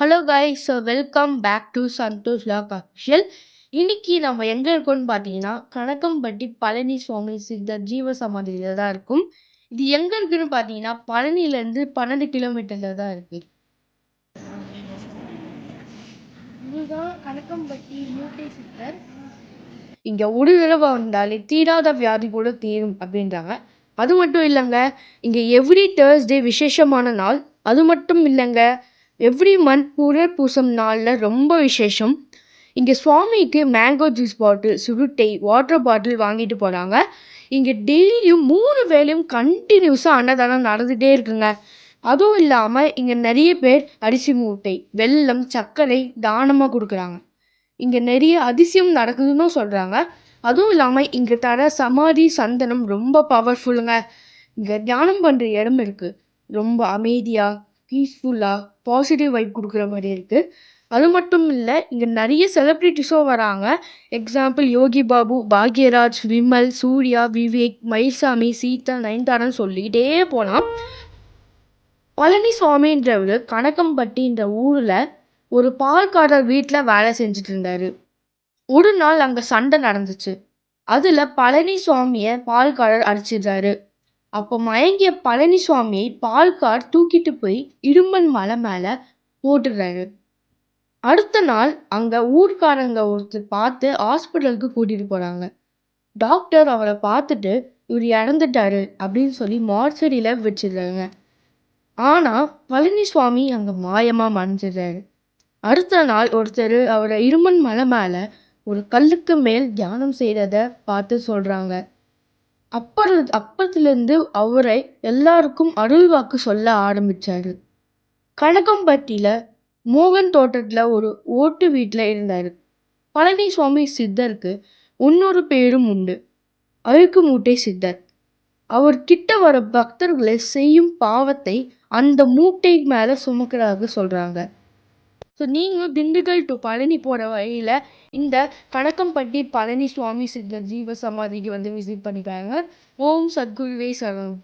Hello guys so welcome back to Santhosh log official இன்னைக்கு நம்ம எங்கே இருக்கோம்னு பார்த்தீங்கன்னா கணக்கம்பட்டி பழனி சுவாமி சித்தர் ஜீவ சமாதியில் தான் இருக்கும். இது எங்கே இருக்குன்னு பார்த்தீங்கன்னா பழனியிலேருந்து பன்னெண்டு கிலோமீட்டரில் தான் இருக்குது இதுதான் கணக்கம்பட்டி மூட்டை சித்தர். இங்கே ஒரு தடவை வந்தாலே தீராத வியாதி கூட தீரும் அப்படின்றாங்க. அது மட்டும் இல்லைங்க இங்கே எவ்ரி தேர்ஸ்டே விசேஷமான நாள். அது மட்டும் இல்லைங்க எவ்ரி மந்த் புனர் பூசம் நாளில் ரொம்ப விசேஷம் இங்கே சுவாமிக்கு மேங்கோ ஜூஸ் பாட்டில் சுருட்டை வாட்டர் பாட்டில் வாங்கிட்டு போகிறாங்க இங்கே டெய்லியும் மூணு வேளையும் கண்டினியூஸாக அன்னதானம் நடந்துகிட்டே இருக்குங்க. அதுவும் இல்லாமல் இங்கே நிறைய பேர் அரிசி மூட்டை வெல்லம் சர்க்கரை தானமாக கொடுக்குறாங்க. இங்கே நிறைய அதிசயம் நடக்குதுன்னு சொல்கிறாங்க அதுவும் இல்லாமல் இங்கே தர சமாதி சந்தனம் ரொம்ப பவர்ஃபுல்லுங்க இங்கே தியானம் பண்ணுற இடம் இருக்குது ரொம்ப அமைதியாக பீஸ்ஃபுல்லாக பாசிட்டிவ் வைப் கொடுக்குற மாதிரி இருக்குது அது மட்டும் இல்லை இங்கே நிறைய செலிப்ரிட்டிஸும் வராங்க. எக்ஸாம்பிள் யோகி பாபு பாக்யராஜ் விமல் சூர்யா விவேக் மயில்சாமி சீதா நயன்தாரான்னு சொல்லிகிட்டே போகலாம் பழனி சுவாமின்றவர் கணக்கம்பட்டின்ற ஊரில் ஒரு பால்காரர் வீட்டில் வேலை செஞ்சுட்டு இருந்தார். ஒரு நாள் அங்கே சண்டை நடந்துச்சு. அதில் பழனி சுவாமியை பால்காரர் அடிச்சிடுறாரு. அப்போ மயங்கிய பழனி சுவாமியை பால்கார் தூக்கிட்டு போய் இடும்பன் மலை மேலே போட்டுடுறாரு அடுத்த நாள் அங்கே ஊர்க்காரங்க ஒருத்தர் பார்த்து ஹாஸ்பிட்டலுக்கு கூட்டிகிட்டு போகிறாங்க டாக்டர் அவரை பார்த்துட்டு இவர் இறந்துட்டாரு அப்படின்னு சொல்லி மார்ச்சரியில் வச்சிடுறாங்க. ஆனால் பழனிசுவாமி அங்கே மாயமாக மறைஞ்சிடுறாரு. அடுத்த நாள் ஒருத்தர் அவரை இருமன் மலை மேலே ஒரு கல்லுக்கு மேல் தியானம் செய்கிறத பார்த்து சொல்கிறாங்க அப்பற அப்பத்துலேருந்து அவரை எல்லாருக்கும் அருள்வாக்கு சொல்ல ஆரம்பிச்சாரு. கனகம்பட்டியில் மோகன் தோட்டத்தில் ஒரு ஓட்டு வீட்டில் இருந்தார். பழனிசாமி சித்தருக்கு இன்னொரு பேரும் உண்டு. அழுக்கு மூட்டை சித்தர். அவர் கிட்ட வர பக்தர்களை செய்யும் பாவத்தை அந்த மூட்டை மேலே சுமக்கிறதாக சொல்கிறாங்க ஸோ நீங்களும் திண்டுக்கல் டு பழனி போகிற வழியில் இந்த கணக்கம்பட்டி பழனி சுவாமி சித்தர் ஜீவ சமாதிக்கு வந்து விசிட் பண்ணிக்காங்க ஓம் சத்குருவே சரணம்.